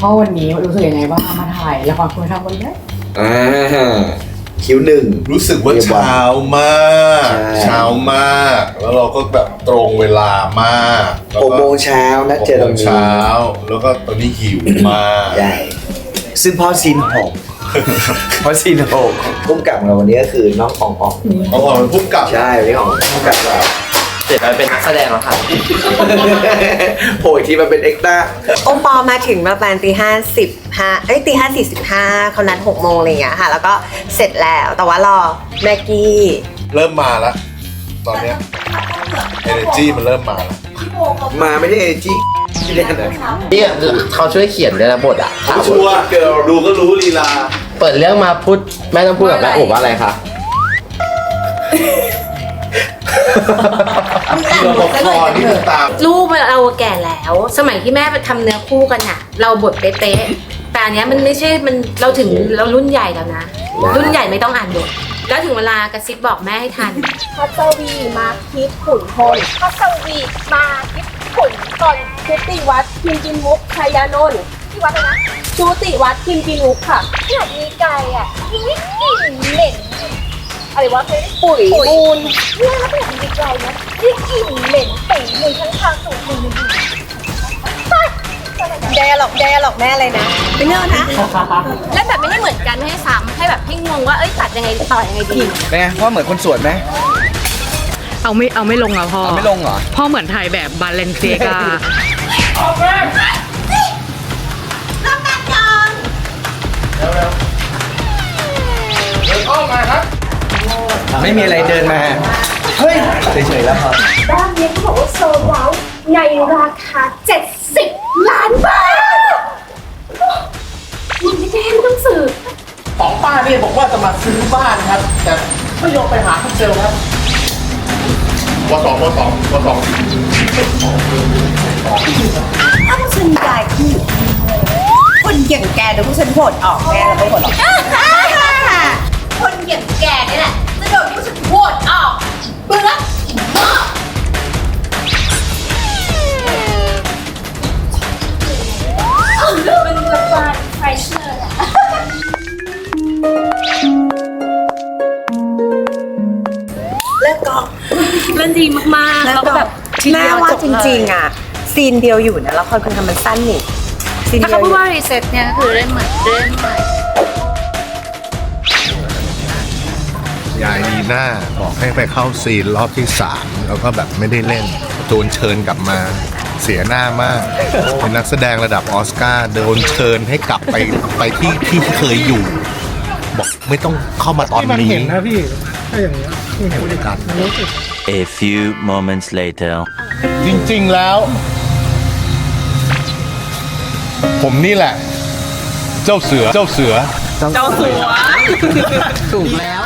พ่อวันนี้รู้สึกยังไงบ้างมาถ่ายละครคุณธรรมวันแรกอ่าคิวหนึ่ง รู้สึกว่าเช้ามาก ใช่ เช้ามาก แล้วเราก็แบบตรงเวลามากแล้วหก็กโมงเช้านัดหกเจอโมตรงงนี้เช้า แล้วก็ตอนนี้หิวมากใช่ซึ่งพ่อซีนหกพ่อซีนหกพุ่มกับของเราวันนี้ก็คือน้องอองออง เอาก่อนเป็นผู้กำกับใช่วันนี้ของพุ่มกับเรา เสร็จไปเป็นนักแสดงแล้วค่ะ โผล่อีกทีมาเป็นเอ็กซ์ต้าโอปอลมาถึงประมาณตีห้าสิบห้าเอ้ยตีห้าสี่สิบห้าเขานัดหกโมงอะไรอย่างเงี้ยค่ะ แล้วก็เสร็จแล้วแต่ว่ารอแม็กกี้ เริ่มมาแล้วตอนเนี้ย energy มันเริ่มมาแล้วมาไม่ได้เอจีที่เล่นนะนี่เขาช่วยเขียนด้วยนะบทอะชัวร์เกิร์ลดูก็รู้ลีลา เปิดเรื่องมาพูดแม่ต้องพูดกับแม่โอบว่าอะไรคะ เราบอกคอที่มันตามรูปเราแก่แล้ว สมัยที่แม่ไปทำเนื้อคู่กันอะเราบทเป๊ะๆแต่อันเนี้ยมันไม่ใช่มันเราถึงเรารุ่นใหญ่แล้วนะ รุ่นใหญ่ไม่ต้องอ่านบทแล้วถึงเวลากระซิบบอกแม่ให้ทัน พัสวีมาคิดขุนพลพัสวีมาคิดขุนก่อนชุติวัฒน์พิมพิมุกชยานนท์ที่วัดอะไรนะชุติวัฒน์พิมพิมุกค่ะขนาดมีไก่อะมีกลิ่นเหม็น อะไรวะปุ๋ยมูลเนี่ยแล้วขนาดมีไก่นะมีกลิ่นเหม็นปีหนึ่งทั้งทางสูงหนึ่งหนึ่งหนึ่งแดหรอกแดหรอกแม่เลยนะไม่เนอะนะ และแบบไม่ให้เหมือนกันไม่ให้ซ้ำให้แบบให้งงว่าเอ้ยตัดยังไงต่อยังไงดีเป็นไงพ่อเหมือนคนสวนไหมเอาไม่เอาไม่ลงอะพ่อเอาไม่ลงเหรอพ่อเหมือนถ่ายแบบบาเลนเซียกา ไม่มีอะไรเดินมา เฮ้ยเฉยๆแล้วพอด้านนี้เขาบอกว่าโซลด์เอาท์ในราคา 70 ล้านบาทมันไม่ได้ไม่ต้องสื่อของป้าเนี่ยบอกว่าจะมาซื้อบ้านครับ แต่ไม่ยอมไปหาคุณเจลครับวสองวสองวสองอ้าวฉันยายคือคนอย่างแกเดี๋ยวพวกฉันโหดออกแม่เราไม่โหดออก คนอย่างแกนี่แหละจะ โดนผู้ฉันโหวตออกเบื่ออีกมากมันระบายไฟเชอร์อะแล้วก็เล่นดีมากๆแล้วแล้วก็ก็แบแบบบแม่ว่าจริงๆอะ ซีนเดียวอยู่นะละครคุณทำมันสั้นนี่ซีนถ้าเดียเขาวอพูดยู่ว่ารีเซ็ตเนี่ยก็คือเล่นใหม่เล่นใหม่ ยายนีน่าบอกให้ไปเข้าซีนรอบที่สามแล้วก็แบบไม่ได้เล่นโดนเชิญกลับมาเสียหน้ามาก เป็นนักแสดงระดับออสการ์โดนเชิญให้กลับไปไปที่ที่เคยอยู่ บอกไม่ต้องเข้ามาตอนนี้ เห็นนะพี่ถ้าอย่างเงี้ยเห็นกัน A few moments later. จริงๆแล้ว ผมนี่แหละ เจ้าเสือเจ้าเสือถูกแล้ว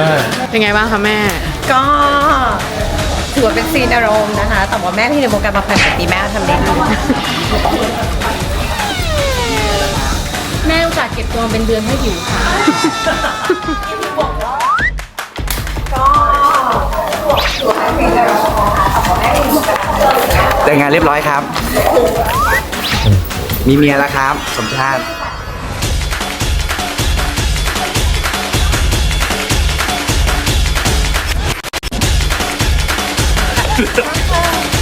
มาก เป็นไงบ้างคะแม่ ก็ถือว่าเป็นซีนอารมณ์นะคะ แต่ว่าแม่ที่ในวงการมาพันกว่าปีแม่ทำได้ดีแม่อุตส่าห์เก็บตัวเป็นเดือนให้อยู่ค่ะแต่งงานเรียบร้อยครับ มีเมียแล้วครับ สมชาติ 감사합니다.